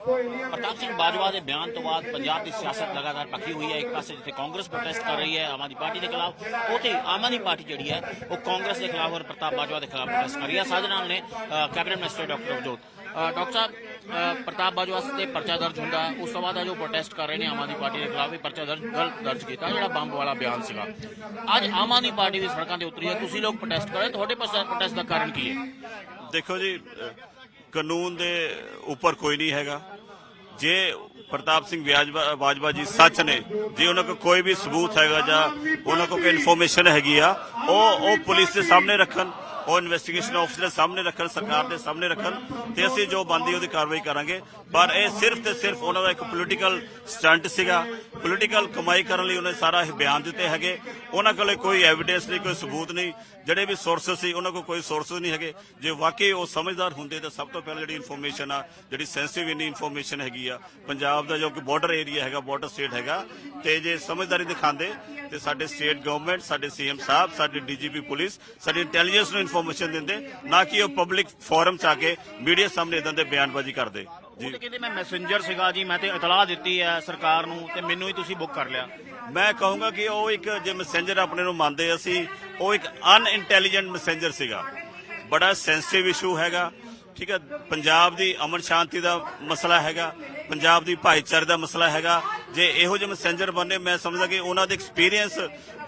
ਪ੍ਰਤਾਪ ਸਿੰਘ ਬਾਜਵਾ ਦੇ ਬਿਆਨ ਤੋਂ ਬਾਅਦ ਪੰਜਾਬ ਦੀ ਸਿਆਸਤ ਲਗਾਤਾਰ ਪੱਕੀ ਹੋਈ ਹੈ। ਇੱਕ ਪਾਸੇ ਜਿੱਥੇ ਕਾਂਗਰਸ ਪ੍ਰੋਟੈਸਟ ਕਰ ਰਹੀ ਹੈ ਆਮ ਆਦਮੀ ਪਾਰਟੀ ਦੇ ਖਿਲਾਫ ਉੱਥੇ ਆਮ ਆਦਮੀ ਪਾਰਟੀ ਜਿਹੜੀ ਹੈ ਉਹ ਕਾਂਗਰਸ ਦੇ ਖਿਲਾਫ ਔਰ ਪ੍ਰਤਾਪ ਬਾਜਵਾ ਦੇ ਖਿਲਾਫ ਪ੍ਰੋਟੈਸਟ ਕਰ ਰਹੀ ਹੈ। ਸਾਡੇ ਨਾਲ ਨੇ cabinet minister doctor Avjot. Doctor ਸਾਹਿਬ ਪ੍ਰਤਾਪ ਬਾਜਵਾ ਤੇ ਪਰਚਾ ਦਰਜ ਹੁੰਦਾ। ਹੈ। ਉਸ ਤੋਂ ਬਾਅਦ ਆ ਜੋ ਪ੍ਰੋਟੈਸਟ ਕਰ ਰਹੇ ਨੇ ਆਮ ਆਦਮੀ ਪਾਰਟੀ ਦੇ ਖਿਲਾਫ ਵੀ ਪਰਚਾ ਦਰਜ ਗਲਤ ਦਰਜ ਕੀਤਾ। ਜਿਹੜਾ ਬੰਬ ਵਾਲਾ ਬਿਆਨ ਸੀਗਾ। ਅੱਜ ਆਮ ਆਦਮੀ ਪਾਰਟੀ ਵੀ ਸੜਕਾਂ ਤੇ ਉਤਰੀ ਹੈ। ਤੁਸੀਂ ਲੋਕ ਪ੍ਰੋਟੈਸਟ ਕਰ। ਰਹੇ ਤੁਹਾਡੇ ਪ੍ਰੋਟੈਸਟ ਦਾ ਕਾਰਨ ਕੀ ਹੈ? ਦੇਖੋ ਜੀ ਕਾਨੂੰਨ ਦੇ ਉੱਪਰ ਕੋਈ ਨਹੀਂ ਹੈਗਾ। ਜੇ ਪ੍ਰਤਾਪ ਸਿੰਘ ਬਾਜਵਾ ਜੀ ਸੱਚ ਨੇ, ਜੇ ਉਹਨਾਂ ਕੋਲ ਕੋਈ ਵੀ ਸਬੂਤ ਹੈਗਾ ਜਾਂ ਉਹਨਾਂ ਕੋਲ ਕੋਈ ਇਨਫੋਰਮੇਸ਼ਨ ਹੈਗੀ ਆ, ਉਹ ਉਹ ਪੁਲਿਸ ਦੇ ਸਾਹਮਣੇ ਰੱਖਣ, ਉਹ ਇਨਵੈਸਟੀਗੇਸ਼ਨ ਆਫਿਸਰ ਸਾਹਮਣੇ ਰੱਖਣ, ਸਰਕਾਰ ਦੇ ਸਾਹਮਣੇ ਰੱਖਣ ਤੇ ਅਸੀਂ ਜੋ ਬੰਦੀ ਉਹਦੀ ਕਾਰਵਾਈ ਕਰਾਂਗੇ। ਪਰ ਇਹ ਸਿਰਫ ਤੇ ਸਿਰਫ ਉਹਨਾਂ ਦਾ ਇੱਕ ਪੋਲੀਟੀਕਲ ਸਟੰਟ ਸੀਗਾ। ਪੋਲੀਟੀਕਲ ਕਮਾਈ ਕਰਨ ਲਈ ਉਹਨੇ ਸਾਰਾ ਇਹ ਬਿਆਨ ਦਿੱਤੇ ਹੈਗੇ। ਉਹਨਾਂ ਕੋਲੇ ਕੋਈ ਐਵੀਡੈਂਸ ਨਹੀਂ, ਕੋਈ ਸਬੂਤ ਨਹੀਂ। ਜਿਹੜੇ ਵੀ ਸੋਰਸਸ ਸੀ, ਉਹਨਾਂ ਕੋਲ ਕੋਈ ਸੋਰਸਸ ਨਹੀਂ ਹੈਗੇ। ਜੇ ਵਾਕਈ ਉਹ ਸਮਝਦਾਰ ਹੁੰਦੇ ਤਾਂ ਸਭ ਤੋਂ ਪਹਿਲਾਂ ਜਿਹੜੀ ਇਨਫੋਰਮੇਸ਼ਨ ਆ, ਜਿਹੜੀ ਸੈਂਸਿਟਿਵ ਇਨੀ ਇਨਫੋਰਮੇਸ਼ਨ ਹੈਗੀ ਆ, ਪੰਜਾਬ ਦਾ ਜੋ ਕਿ ਬਾਰਡਰ ਏਰੀਆ ਹੈਗਾ ਬਾਰਡਰ ਸਟੇਟ ਹੈਗਾ, ਤੇ ਜੇ ਸਮਝਦਾਰੀ ਦਿਖਾਉਂਦੇ, ਤੇ ਸਾਡੇ ਸਟੇਟ ਗਵਰਨਮੈਂਟ ਸਾਡੇ ਸੀਐਮ ਸਾਹਿਬ, ਸਾਡੇ ਡੀਜੀਪੀ ਪੁਲਿਸ, ਸਾਡੀ ਇੰਟੈਲੀਜੈਂਸ ਨੂੰ ਇਨਫੋਰਮੇਸ਼ਨ ਦਿੰਦੇ, ਨਾ ਕਿ ਉਹ ਪਬਲਿਕ ਫੋਰਮ ਚ ਆ ਕੇ ਮੀਡੀਆ ਸਾਹਮਣੇ ਇਦਾਂ ਦੇ ਬਿਆਨਬਾਜ਼ੀ ਕਰਦੇ। ਉਹ ਤੇ ਕਹਿੰਦੇ ਮੈਂ ਮੈਸੇਂਜਰ ਸੀਗਾ ਜੀ, ਮੈਂ ਤੇ ਇਤਲਾਹ ਦਿੱਤੀ ਹੈ ਸਰਕਾਰ ਨੂੰ ਤੇ ਮੈਨੂੰ ਹੀ ਤੁਸੀਂ ਬੁੱਕ ਕਰ ਲਿਆ। ਮੈਂ ਕਹੂੰਗਾ ਕਿ ਉਹ ਇੱਕ ਜੇ ਮੈਸੇਂਜਰ ਆਪਣੇ ਨੂੰ ਮੰਨਦੇ ਅਸੀਂ, ਉਹ ਇੱਕ ਅਨਇੰਟੈਲੀਜੈਂਟ ਮੈਸੇਂਜਰ ਸੀਗਾ। ਬੜਾ ਸੈਂਸਿਟਿਵ ਇਸ਼ੂ ਹੈਗਾ, ਠੀਕ ਹੈ। ਪੰਜਾਬ ਦੀ ਅਮਨ ਸ਼ਾਂਤੀ ਦਾ ਮਸਲਾ ਹੈਗਾ, ਪੰਜਾਬ ਦੀ ਭਾਈਚਾਰੇ ਦਾ ਮਸਲਾ ਹੈਗਾ। ਜੇ ਇਹੋ ਜਿਹੇ ਮੈਸੇਂਜਰ ਬੰਨੇ ਮੈਂ ਸਮਝਦਾ ਕਿ ਉਹਨਾਂ ਦੇ ਐਕਸਪੀਰੀਅੰਸ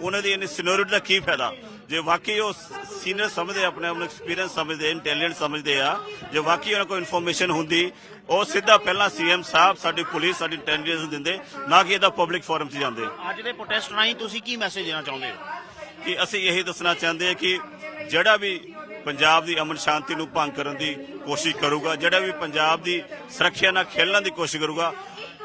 ਉਹਨਾਂ ਦੀ ਇਨ ਸੀਨੀਅਰਿਟੀ ਦਾ ਕੀ ਫਾਇਦਾ? ਜੇ ਵਾਕਈ ਉਹ ਸੀਨੀਅਰ ਸਮਝਦੇ ਆਪਣੇ ਆਪ ਨੂੰ ਐਕਸਪੀਰੀਅੰਸ ਸਮਝਦੇ ਇੰਟੈਲੀਜੈਂਟ ਸਮਝਦੇ ਆ ਜੇ ਵਾਕਈ ਉਹਨਾਂ ਕੋਲ ਇਨਫੋਰਮੇਸ਼ਨ ਹੁੰਦੀ ਉਹ ਸਿੱਧਾ ਪਹਿਲਾਂ ਸੀਐਮ ਸਾਹਿਬ ਸਾਡੀ ਪੁਲਿਸ ਸਾਡੀ ਇੰਟੈਲੀਜੈਂਸ ਦਿੰਦੇ ਨਾ ਕਿ ਇਹਦਾ ਪਬਲਿਕ ਫੋਰਮ 'ਚ ਜਾਂਦੇ। ਅੱਜ ਦੇ ਪ੍ਰੋਟੈਸਟ ਰਾਹੀਂ ਤੁਸੀਂ ਕੀ ਮੈਸੇਜ ਦੇਣਾ ਚਾਹੁੰਦੇ ਹੋ? ਕਿ ਅਸੀਂ ਇਹੀ ਦੱਸਣਾ ਚਾਹੁੰਦੇ ਹਾਂ ਕਿ ਜਿਹੜਾ ਵੀ ਪੰਜਾਬ ਦੀ ਅਮਨ ਸ਼ਾਂਤੀ ਨੂੰ ਭੰਗ ਕਰਨ ਦੀ ਕੋਸ਼ਿਸ਼ ਕਰੂਗਾ ਜਿਹੜਾ ਵੀ ਪੰਜਾਬ ਦੀ ਸੁਰੱਖਿਆ ਨਾਲ ਖੇਲਣ ਦੀ ਕੋਸ਼ਿਸ਼ ਕਰੂਗਾ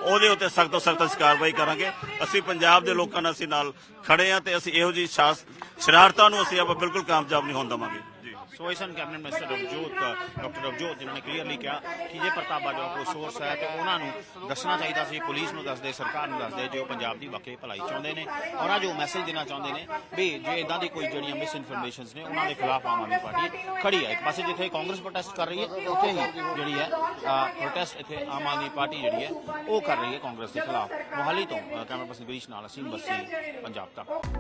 ਉਹਦੇ ਉੱਤੇ ਸਖਤ ਤੋਂ ਸਖਤ ਅਸੀਂ ਕਾਰਵਾਈ ਕਰਾਂਗੇ। ਅਸੀਂ ਪੰਜਾਬ ਦੇ ਲੋਕਾਂ ਨਾਲ ਅਸੀਂ ਨਾਲ ਖੜੇ ਹਾਂ ਤੇ ਅਸੀਂ ਇਹੋ ਜਿਹੀ ਸ਼ਰਾਰਤਾਂ ਨੂੰ ਅਸੀਂ ਆਪਾਂ ਬਿਲਕੁਲ ਕਾਮਯਾਬ ਨਹੀਂ ਹੋਣ ਦੇਵਾਂਗੇ। ਸੋ ਇਸ cabinet minister Ravjot, doctor Ravjot ਜਿਨ੍ਹਾਂ ਨੇ ਕਲੀਅਰਲੀ ਕਿਹਾ ਕਿ ਜੇ ਪ੍ਰਤਾਪ ਬਾਜਵਾ ਕੋਈ ਸੋਰਸ ਹੈ ਤੇ ਉਹਨਾਂ ਨੂੰ ਦੱਸਣਾ ਚਾਹੀਦਾ ਸੀ, ਪੁਲਿਸ ਨੂੰ ਦੱਸਦੇ, ਸਰਕਾਰ ਨੂੰ ਦੱਸਦੇ ਜੋ ਪੰਜਾਬ ਦੀ ਵਾਕਈ ਭਲਾਈ ਚਾਹੁੰਦੇ ਨੇ। ਔਰ ਆ ਜੋ ਮੈਸੇਜ ਦੇਣਾ ਚਾਹੁੰਦੇ ਨੇ ਵੀ ਜੇ ਇਦਾਂ ਦੀ ਕੋਈ ਜਿਹੜੀਆਂ ਮਿਸ ਇਨਫੋਰਮੇਸ਼ਨਸ ਨੇ, ਉਹਨਾਂ ਦੇ ਖਿਲਾਫ ਆਮ ਆਦਮੀ ਪਾਰਟੀ ਖੜੀ ਹੈ। ਇੱਕ ਪਾਸੇ ਜਿੱਥੇ ਕਾਂਗਰਸ ਪ੍ਰੋਟੈਸਟ ਕਰ ਰਹੀ ਹੈ, ਉੱਥੇ ਹੀ ਜਿਹੜੀ ਹੈ ਪ੍ਰੋਟੈਸਟ ਇੱਥੇ ਆਮ ਆਦਮੀ ਪਾਰਟੀ ਜਿਹੜੀ ਹੈ, ਉਹ ਕਰ ਰਹੀ ਹੈ ਕਾਂਗਰਸ ਦੇ ਖਿਲਾਫ। ਮੋਹਾਲੀ ਤੋਂ ਕੈਮਰਾ ਪਰਸਨ ਗਿਰੀਸ਼ ਨਾਲ ਅਸੀਮ ਬੱਸੀ ਪੰਜਾਬ ਤੱਕ